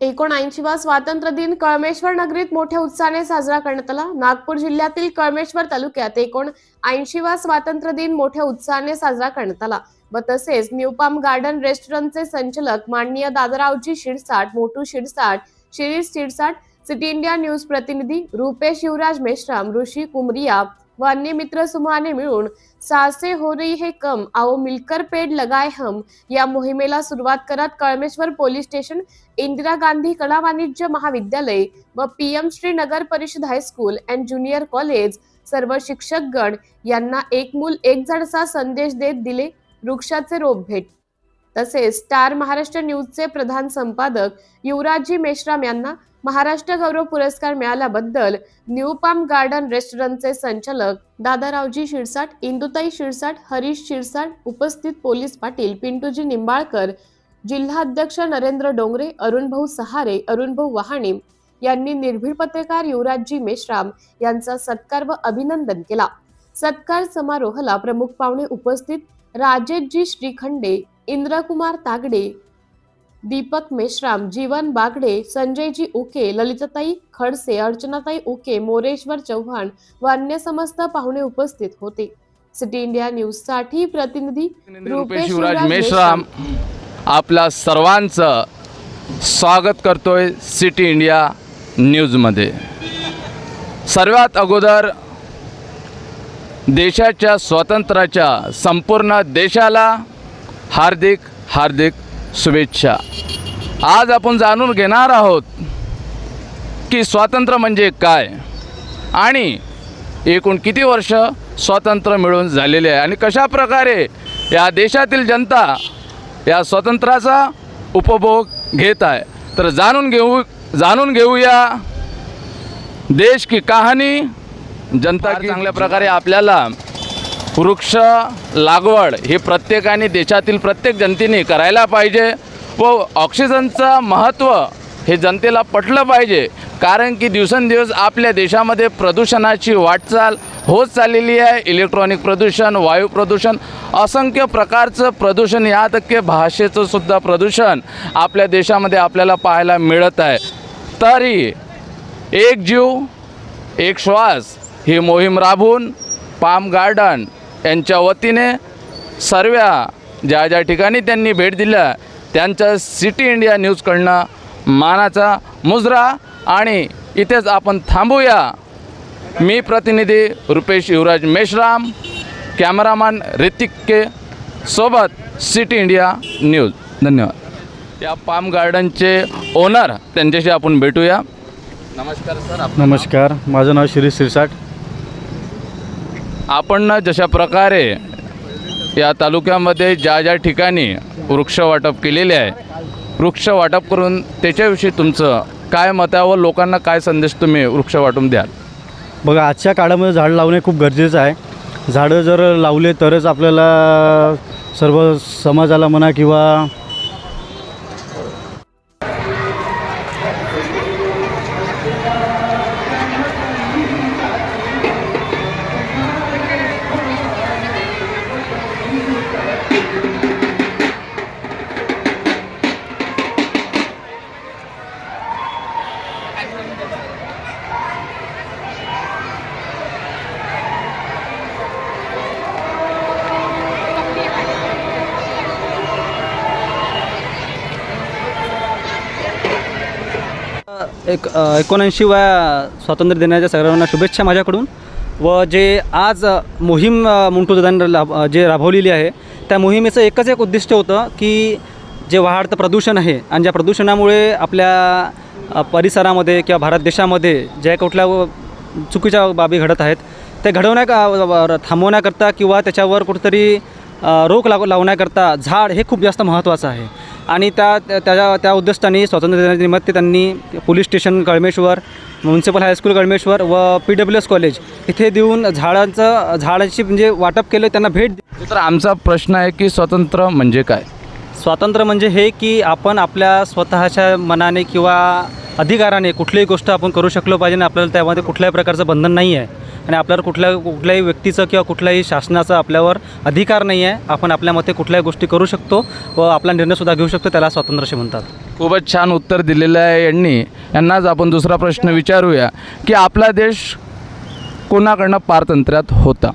एकोणऐंशीवा स्वातंत्र्य दिन कळमेश्वर नगरीत मोठ्या उत्साहाने साजरा करण्यात आला. नागपूर जिल्ह्यातील कळमेश्वर तालुक्यात एकूण ऐंशीवा स्वातंत्र्य दिन मोठ्या उत्साहाने साजरा करण्यात आला. व तसेच न्यूपाम गार्डन रेस्टॉरंटचे संचालक माननीय दादारावजी शिरसाट मोटू Shirsat Shirish Shirsat city India news प्रतिनिधी रुपेश युवराज मेश्राम ऋषी कुमरिया व अन्य मित्र समूहाने मिळून सासे हो रही हे कम आओ मिलकर पेड लगाय हम. या मोहिमेला सुरुवात करत कळमेश्वर पोलीस स्टेशन इंदिरा गांधी कला वाणिज्य महाविद्यालय व पी एम श्री नगर परिषद हायस्कूल अँड ज्युनियर कॉलेज सर्व शिक्षक गण यांना एक मूल एक झाडचा संदेश देत दिले. वृक्षाचे रोप भेट. तसेच स्टार महाराष्ट्र न्यूजचे प्रधान संपादक युवराजजी मेश्राम यांना महाराष्ट्र गौरव पुरस्कार मिळाल्याबद्दल न्यू पाम गार्डन रेस्टॉरंटचे संचालक दादारावजी शिरसाट इंदुताई शिरसाट हरीश शिरसाट उपस्थित पोलीस पाटील पिंटूजी निंबाळकर जिल्हाध्यक्ष नरेंद्र डोंगरे अरुणभाऊ सहारे अरुणभाऊ वहाणे यांनी निर्भीड पत्रकार युवराजजी मेश्राम यांचा सत्कार व अभिनंदन केला. सत्कार समारोहाला प्रमुख पाहुणे उपस्थित राजेशजी श्रीखंडे इंद्रकुमार तागडे दीपक मेश्राम जीवन बागडे संजयजी उके ललिताताई खडसे अर्चनाताई उके मोरेश्वर चव्हाण व अन्य समस्त पाहुणे उपस्थित होते. सिटी इंडिया न्यूजसाठी प्रतिनिधी रुपेश शिवराज मेश्राम. आपल्या सर्वांचं स्वागत करतोय सिटी इंडिया न्यूजमध्ये. सर्वात अगोदर देशाच्या स्वातंत्र्याच्या संपूर्ण देशाला हार्दिक हार्दिक शुभेच्छा. आज आपण जाणून घेणार आहोत की स्वातंत्र्य म्हणजे काय आणि एकूण किती वर्ष स्वातंत्र्य मिळून झालेले आहे आणि कशा प्रकारे या देशातील जनता या स्वातंत्र्याचा उपभोग घेत आहे. तर जाणून घेऊ जाणून घेऊया देश की कहाणी जनता चांगल्या प्रकारे आपल्याला वृक्ष लागवड हे प्रत्येकाने देशातील प्रत्येक जनतेने करायला पाहिजे व ऑक्सिजनचं महत्त्व हे जनतेला पटलं पाहिजे. कारण की दिवसेंदिवस आपल्या देशामध्ये प्रदूषणाची वाटचाल होत चाललेली आहे. इलेक्ट्रॉनिक प्रदूषण वायू प्रदूषण असंख्य प्रकारचं प्रदूषण या तक्के भाषेचं सुद्धा प्रदूषण आपल्या देशामध्ये आपल्याला पाहायला मिळत आहे. तरी एक जीव एक श्वास ही मोहीम राबवून पाम गार्डन यांच्या वतीने सर्व ज्या ज्या ठिकाणी त्यांनी भेट दिल्या त्यांच्या सिटी इंडिया न्यूजकडनं मानाचा मुजरा आणि इथेच आपण थांबूया. मी प्रतिनिधी रुपेश युवराज मेश्राम कॅमेरामॅन ऋतिक के सोबत सिटी इंडिया न्यूज. धन्यवाद. या पाम गार्डनचे ओनर त्यांच्याशी आपण भेटूया. नमस्कार सर. आप नमस्कार. माझं नाव शिरीष शिरसाट. आपण जशा प्रकारे या तालुक्यामध्ये ज्या ज्या ठिकाणी वृक्ष वाटप केलेले आहे वृक्ष वाटप करून त्याच्याविषयी तुमचं काय मत आहे व लोकांना काय संदेश तुम्ही वृक्ष वाटून द्याल? बघा आजच्या काळामध्ये झाड लावणे खूप गरजेचं आहे. झाडं जर लावले तरच आपल्याला सर्व समाजाला म्हणा किंवा एक एकोणऐंशी वया स्वातंत्र्य दिनाच्या सगळ्यांना शुभेच्छा माझ्याकडून. व जे आज मोहीम मुंटू दादांनी राब जे राबवलेली आहे त्या मोहिमेचं एकच एक उद्दिष्ट होतं की जे वाढतं प्रदूषण आहे आणि ज्या प्रदूषणामुळे आपल्या परिसरामध्ये किंवा भारत देशामध्ये ज्या कुठल्या चुकीच्या बाबी घडत आहेत ते घडवण्या थांबवण्याकरता किंवा त्याच्यावर कुठेतरी अ, रोख लाव लावण्याकरता झाड हे खूप जास्त महत्त्वाचं आहे. आणि त्या त्या- त्या उद्दिष्टाने स्वातंत्र्य दिनानिमित्त त्यांनी police station Kalmeshwar municipal high school Kalmeshwar व पी डब्ल्यू एस कॉलेज इथे देऊन झाडांचं झाडांची म्हणजे वाटप केलं त्यांना भेट तर आमचा प्रश्न आहे की स्वतंत्र म्हणजे काय? स्वातंत्र्य म्हणजे हे की आपण आपल्या स्वतःच्या मनाने किंवा अधिकाराने कुठलीही गोष्ट आपण करू शकलो पाहिजे आणि आपल्याला त्यामध्ये कुठल्याही प्रकारचं बंधन नाही आहे. आणि आपल्यावर कुठल्या कुठल्याही व्यक्तीचं किंवा कुठल्याही शासनाचं आपल्यावर अधिकार नाही आहे. आपण आपल्या मते कुठल्याही गोष्टी करू शकतो व आपला निर्णयसुद्धा घेऊ शकतो त्याला स्वातंत्र्य असे म्हणतात. खूपच छान उत्तर दिलेलं आहे यांनी. यांनाच आपण दुसरा प्रश्न विचारूया की आपला देश कोणाकडनं पारतंत्र्यात होता?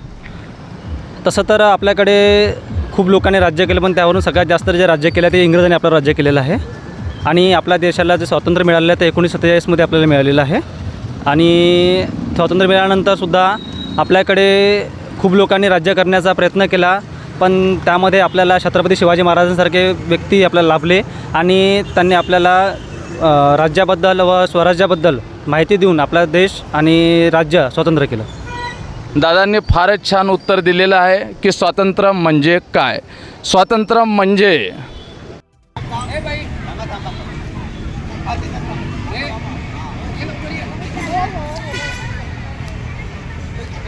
तसं तर आपल्याकडे खूप लोकांनी राज्य केलं पण त्यावरून सगळ्यात जास्त जे राज्य केलं ते इंग्रजांनी आपलं राज्य केलेलं आहे. आणि आपल्या देशाला जे स्वातंत्र्य मिळालेलं आहे ते एकोणीसशे सत्तेचाळीसमध्ये आपल्याला मिळालेलं आहे. आणि स्वातंत्र्य मिळाल्यानंतरसुद्धा आपल्याकडे खूप लोकांनी राज्य करण्याचा प्रयत्न केला. पण त्यामध्ये आपल्याला छत्रपती शिवाजी महाराजांसारखे व्यक्ती आपल्याला लाभले आणि त्यांनी आपल्याला राज्याबद्दल व स्वराज्याबद्दल माहिती देऊन आपला देश आणि राज्य स्वतंत्र केलं. दादांनी फारच छान उत्तर दिलेलं आहे की स्वातंत्र्य म्हणजे काय? स्वातंत्र्य म्हणजे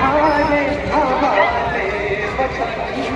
हमारे हमारे बचन